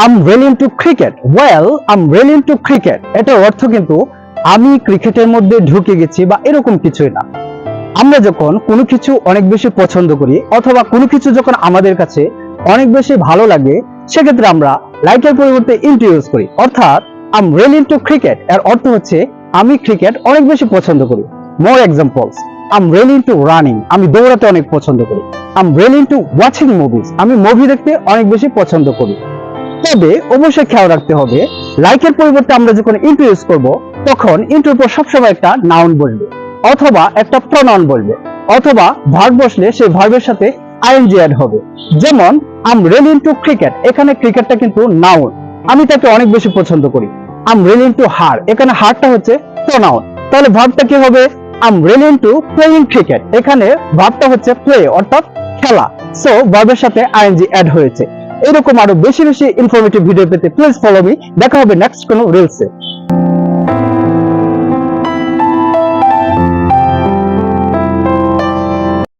I'm really into cricket well I'm really into cricket এটার অর্থ কিন্তু আমি ক্রিকেটের মধ্যে ঢুকে গেছি বা এরকম কিছুই না। আমরা যখন কোনো কিছু অনেক বেশি পছন্দ করি অথবা কোনো কিছু যখন আমাদের কাছে অনেক বেশি ভালো লাগে, সেক্ষেত্রে আমরা লাইকের পরিবর্তে ইন্টু ইউজ করি। অর্থাৎ আম রিয়েলি ইনটু ক্রিকেট এর অর্থ হচ্ছে, আমি ক্রিকেট অনেক বেশি পছন্দ করি। More examples I'm really into running আমি দৌড়াতে অনেক পছন্দ করি। I'm really into watching movies আমি মুভি দেখতে অনেক বেশি পছন্দ করি। তবে অবশ্যই খেয়াল রাখতে হবে। লাইকের পরিবর্তে আমরা যখন ইন্টু ইউজ করব, তখন ইন্টুর পর সবসময় একটা নাউন বলবে, অথবা একটা প্রনাউন বলবে, অথবা ভার্ব বসলে সেই ভার্বের সাথে আইএনজি অ্যাড হবে। যেমন আম রিয়েলি ইনটু ক্রিকেট এখানে ক্রিকেটটা কিন্তু নাউন আমি তাকে অনেক বেশি পছন্দ করি। আম রিয়েলি ইনটু হার এখানে হারটা হচ্ছে প্রনাউন তাহলে ভার্বটা কি হবে? I'm really into playing cricket এখানে ভার্বটা হচ্ছে প্লে অর্থাৎ খেলা। সো ভার্বের সাথে আইএনজি অ্যাড হয়েছে। এরকম আরও বেশি বেশি ইনফরমেটিভ ভিডিও পেতে প্লিজ ফলো মি দেখা হবে নেক্সট কোনো রিলসে